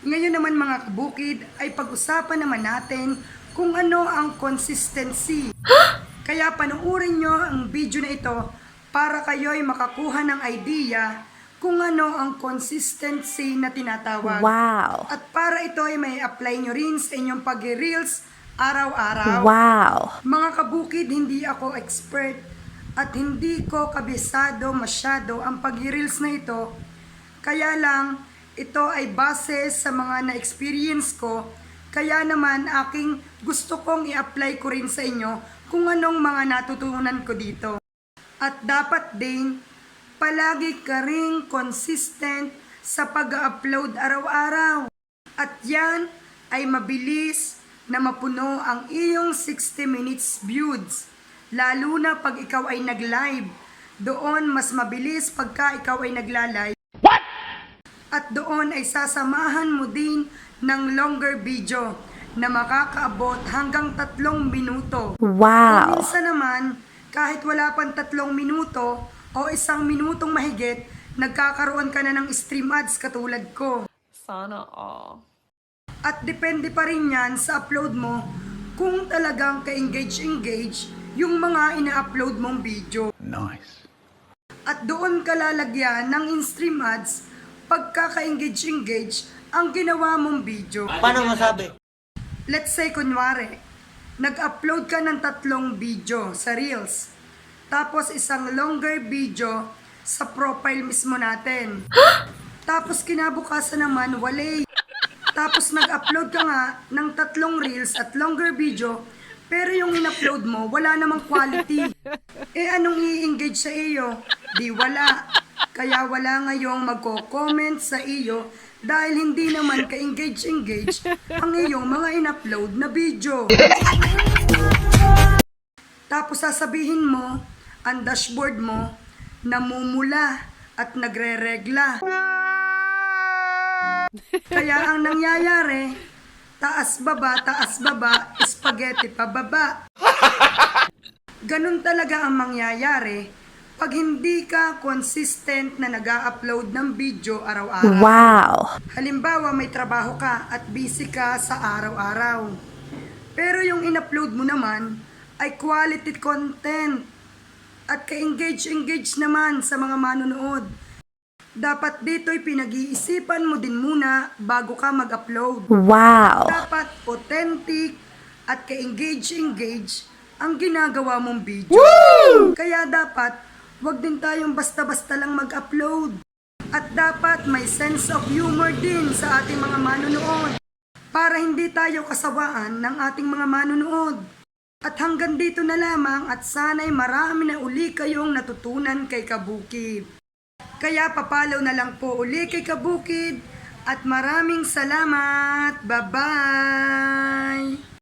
Ngayon naman mga kabukid ay pag-usapan naman natin kung ano ang consistency. Kaya panoorin nyo ang video na ito para kayo'y makakuha ng idea kung ano ang consistency na tinatawag. Wow. At para ito ay may apply nyo rin sa inyong pag-reels araw-araw. Wow. Mga kabukid, hindi ako expert at hindi ko kabisado masyado ang pag-reels na ito. Kaya lang, ito ay base sa mga na-experience ko. Kaya naman, aking gusto kong i-apply ko rin sa inyo kung anong mga natutunan ko dito. At dapat din, palagi ka ring consistent sa pag-upload araw-araw. At yan ay mabilis na mapuno ang iyong 60 minutes views. Lalo na pag ikaw ay nag-live. Doon mas mabilis pagka ikaw ay nagla-live. At doon ay sasamahan mo din ng longer video na makakaabot hanggang tatlong minuto. O Wow. minsan naman, kahit wala pang tatlong minuto o isang minutong mahigit, nagkakaroon ka na ng stream ads katulad ko. Sana all. At depende pa rin yan sa upload mo kung talagang ka-engage-engage yung mga ina-upload mong video. Nice. At doon ka lalagyan ng in-stream ads pagka ka-engage-engage ang ginawa mong video. Paano masabi? Let's say, kunwari, nag-upload ka ng tatlong video sa Reels. Tapos isang longer video sa profile mismo natin. Tapos kinabukasan naman, wala. Tapos nag-upload ka nga ng tatlong Reels at longer video, pero yung in-upload mo, wala namang quality. Eh anong i-engage sa iyo? Di wala. Kaya wala ngayong magko-comment sa iyo dahil hindi naman ka-engage-engage ang iyong mga in-upload na video. Tapos sasabihin mo, ang dashboard mo, namumula at nagre-regla. Kaya ang nangyayari, taas baba, taas baba, spaghetti pababa. Ganun talaga ang mangyayari pag hindi ka consistent na nag upload ng video araw-araw. Wow. Halimbawa, may trabaho ka at busy ka sa araw-araw. Pero yung in-upload mo naman ay quality content at ka-engage-engage naman sa mga manonood. Dapat dito'y pinag-iisipan mo din muna bago ka mag-upload. Wow. Dapat authentic at ka-engage-engage ang ginagawa mong video. Kaya dapat, wag din tayong basta-basta lang mag-upload. At dapat may sense of humor din sa ating mga manunood para hindi tayo kasawaan ng ating mga manunood. At hanggang dito na lamang at sana'y marami na uli kayong natutunan kay Kabukid. Kaya papalaw na lang po uli kay Kabukid at maraming salamat. Bye-bye!